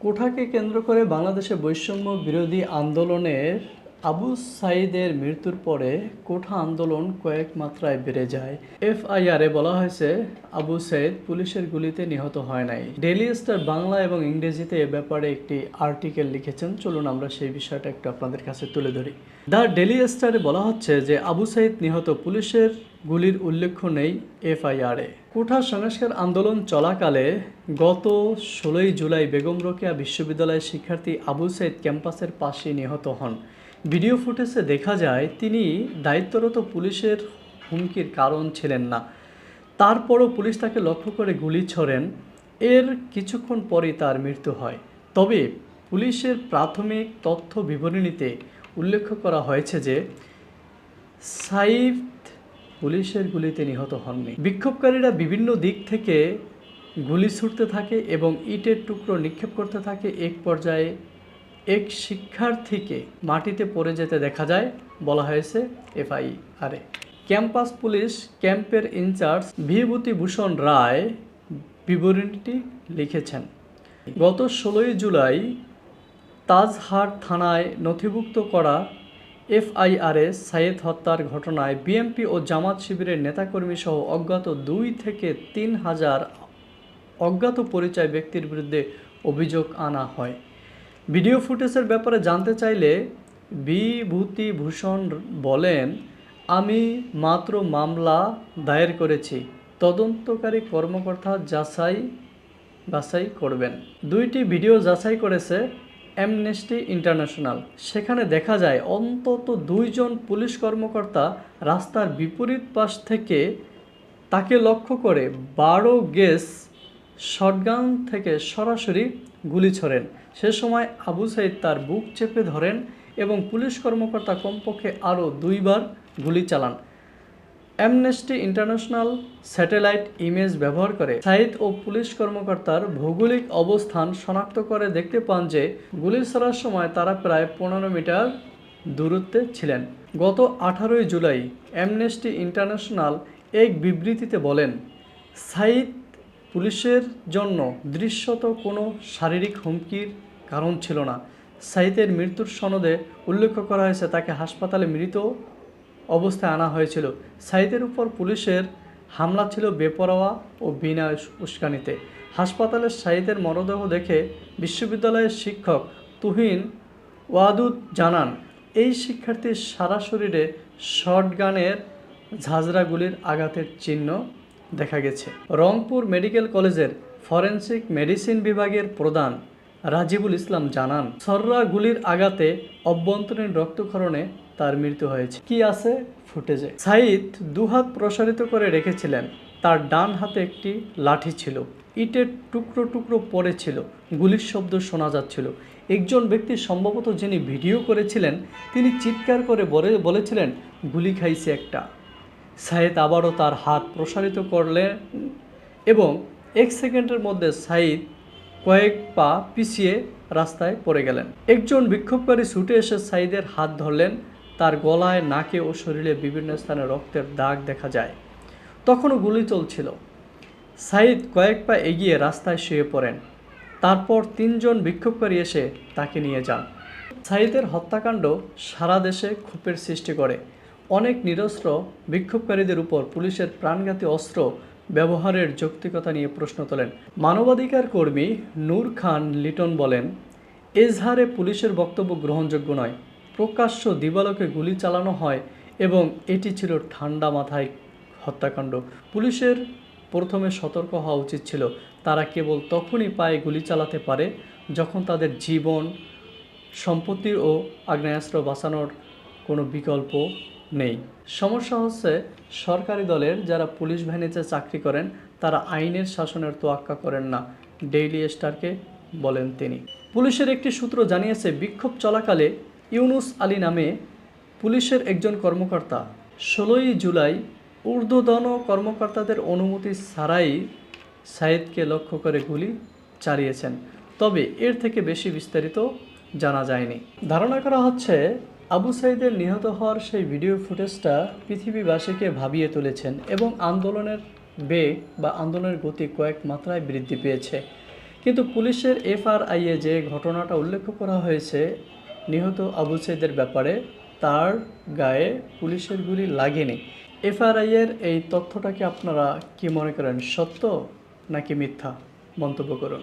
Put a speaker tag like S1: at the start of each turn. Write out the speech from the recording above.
S1: কোঠাকে কেন্দ্র করে বাংলাদেশে বৈষম্য বিরোধী আন্দোলনের আবু সাইদের মৃত্যুর পরে কোঠা আন্দোলন কয়েক মাত্রায় বেড়ে যায়। এফআইআরে বলা হয়েছে, আবু সাইদ পুলিশের গুলিতে নিহত হয় নাই। ডেইলি স্টার বাংলা এবং ইংরেজিতে এ ব্যাপারে একটি আর্টিকেল লিখেছেন। চলুন আমরা সেই বিষয়টা একটু আপনাদের কাছে তুলে ধরি। দ্য ডেইলি স্টারে বলা হচ্ছে যে, আবু সাইদ নিহত পুলিশের গুলির উল্লেখ নেই এফআইআরে। কোঠা সংস্কার আন্দোলন চলাকালে গত ষোলোই জুলাই বেগম রোকেয়া বিশ্ববিদ্যালয়ের শিক্ষার্থী আবু সাইদ ক্যাম্পাসের পাশে নিহত হন। ভিডিও ফুটেজে দেখা যায় তিনি দায়িত্বরত পুলিশের হুমকির কারণ ছিলেন না। তারপরও পুলিশ তাকে লক্ষ্য করে গুলি ছোড়েন। এর কিছুক্ষণ পরেই তার মৃত্যু হয়। তবে পুলিশের প্রাথমিক তথ্য বিবরণীতে উল্লেখ করা হয়েছে যে, সাইফ পুলিশের গুলিতে নিহত হননি। বিক্ষোভকারীরা বিভিন্ন দিক থেকে গুলি ছুটতে থাকে এবং ইটের টুকরো নিক্ষেপ করতে থাকে। এক পর্যায়ে এক শিক্ষার্থীকে মাটিতে পড়ে যেতে দেখা যায়, বলা হয়েছে এফআইআরে ক্যাম্পাস পুলিশ ক্যাম্পের ইনচার্জ বিভূতি ভূষণ রায় বিবরণীটি লিখেছেন। গত ষোলোই জুলাই তাজহাট থানায় নথিভুক্ত করা এফআইআরে সাইয়েদ হত্যার ঘটনায় বিএমপি ও জামাত শিবিরের নেতাকর্মী সহ অজ্ঞাত দুই থেকে তিন হাজার অজ্ঞাত পরিচয় ব্যক্তির বিরুদ্ধে অভিযোগ আনা হয়। ভিডিও ফুটেজের ব্যাপারে জানতে চাইলে বিভূতি ভূষণ বলেন, আমি মাত্র মামলা দায়ের করেছি। তদন্তকারী কর্মকর্তা যাচাই, বাছাই করবেন। দুইটি ভিডিও যাচাই করেছে অ্যামনেস্টি ইন্টারন্যাশনাল সেখানে দেখা যায়, অন্তত দুইজন পুলিশ কর্মকর্তা রাস্তার বিপরীত পাশ থেকে তাকে লক্ষ্য করে বারো গেস শটগান থেকে সরাসরি গুলি ছড়েন। সে সময় আবু সাইদ তার বুক চেপে ধরেন এবং পুলিশ কর্মকর্তা কমপক্ষে আরও দুইবার গুলি চালান। অ্যামনেস্টি ইন্টারন্যাশনাল স্যাটেলাইট ইমেজ ব্যবহার করে সাইদ ও পুলিশ কর্মকর্তার ভৌগোলিক অবস্থান শনাক্ত করে দেখতে পান যে গুলি ছড়ার সময় তারা প্রায় পনেরো মিটার দূরত্বে ছিলেন। গত আঠারোই জুলাই অ্যামনেস্টি ইন্টারন্যাশনাল এক বিবৃতিতে বলেন, সাইদ পুলিশের জন্য দৃশ্যত কোনো শারীরিক হুমকির কারণ ছিল না। সাইদের মৃত্যুর সনদে উল্লেখ করা হয়েছে, তাকে হাসপাতালে মৃত অবস্থায় আনা হয়েছিল। সাইদের উপর পুলিশের হামলা ছিল বেপরোয়া ও বিনা উস্কানিতে। হাসপাতালের সাইদের মরদেহ দেখে বিশ্ববিদ্যালয়ের শিক্ষক তুহিন ওয়াদুদ জানান, এই শিক্ষার্থীর সারা শরীরে শর্টগানের ঝাঁঝরাগুলির আঘাতের চিহ্ন দেখা গেছে। রংপুর মেডিকেল কলেজের ফরেনসিক মেডিসিন বিভাগের প্রধান রাজিবুল ইসলাম জানান, সররা গুলির আঘাতে অভ্যন্তরীণ রক্তক্ষরণে তার মৃত্যু হয়েছে। কি আছে ফুটেজে? সাইদ দুহাত প্রসারিত করে রেখেছিলেন। তার ডান হাতে একটি লাঠি ছিল। ইটের টুকরো টুকরো পড়েছিল গুলির শব্দ শোনা যাচ্ছিল। একজন ব্যক্তি সম্ভবত যিনি ভিডিও করেছিলেন, তিনি চিৎকার করে বলে বলেছিলেন গুলি খাইছে একটা। সাইদ আবারও তার হাত প্রসারিত করলেন এবং এক সেকেন্ডের মধ্যে সাইদ কয়েক পা পিছিয়ে রাস্তায় পড়ে গেলেন। একজন বিক্ষোভকারী ছুটে এসে সাইদের হাত ধরলেন। তার গলায়, নাকে ও শরীরে বিভিন্ন স্থানে রক্তের দাগ দেখা যায়। তখনও গুলি চলছিল। সাইদ কয়েক পা এগিয়ে রাস্তায় শুয়ে পড়েন। তারপর তিনজন বিক্ষোভকারী এসে তাকে নিয়ে যান। সাইদের হত্যাকাণ্ড সারা দেশে ক্ষোভের সৃষ্টি করে। অনেক নিরস্ত্র বিক্ষোভকারীদের উপর পুলিশের প্রাণঘাতী অস্ত্র ব্যবহারের যৌক্তিকতা নিয়ে প্রশ্ন তোলেন। মানবাধিকার কর্মী নূর খান লিটন বলেন, এজহারে পুলিশের বক্তব্য গ্রহণযোগ্য নয়। প্রকাশ্য দিবালোকে গুলি চালানো হয় এবং এটি ছিল ঠান্ডা মাথায় হত্যাকাণ্ড। পুলিশের প্রথমে সতর্ক হওয়া উচিত ছিল। তারা কেবল তখনই পায়ে গুলি চালাতে পারে যখন তাদের জীবন, সম্পত্তি ও আগ্নেয়াস্ত্র বাঁচানোর কোনো বিকল্প নেই। সমস্যা হচ্ছে সরকারি দলের যারা পুলিশ বাহিনীতে চাকরি করেন, তারা আইনের শাসনের তোয়াক্কা করেন না, ডেইলি স্টারকে বলেন তিনি। পুলিশের একটি সূত্র জানিয়েছে, বিক্ষোভ চলাকালে ইউনুস আলী নামে পুলিশের একজন কর্মকর্তা ষোলোই জুলাই ঊর্ধ্বতন কর্মকর্তাদের অনুমতি ছাড়াই সাইদকে লক্ষ্য করে গুলি চালিয়েছেন। তবে এর থেকে বেশি বিস্তারিত জানা যায়নি। ধারণা করা হচ্ছে আবু সাইদের নিহত হওয়ার সেই ভিডিও ফুটেজটা পৃথিবীবাসীকে ভাবিয়ে তুলেছেন এবং আন্দোলনের বেগ বা আন্দোলনের গতি কয়েক মাত্রায় বৃদ্ধি পেয়েছে। কিন্তু পুলিশের এফআরআইয়ে যে ঘটনাটা উল্লেখ করা হয়েছে, নিহত আবু সাইদের ব্যাপারে তার গায়ে পুলিশের গুলি লাগেনি। এফআরআইয়ের এই তথ্যটাকে আপনারা কি মনে করেন, সত্য নাকি মিথ্যা? মন্তব্য করুন।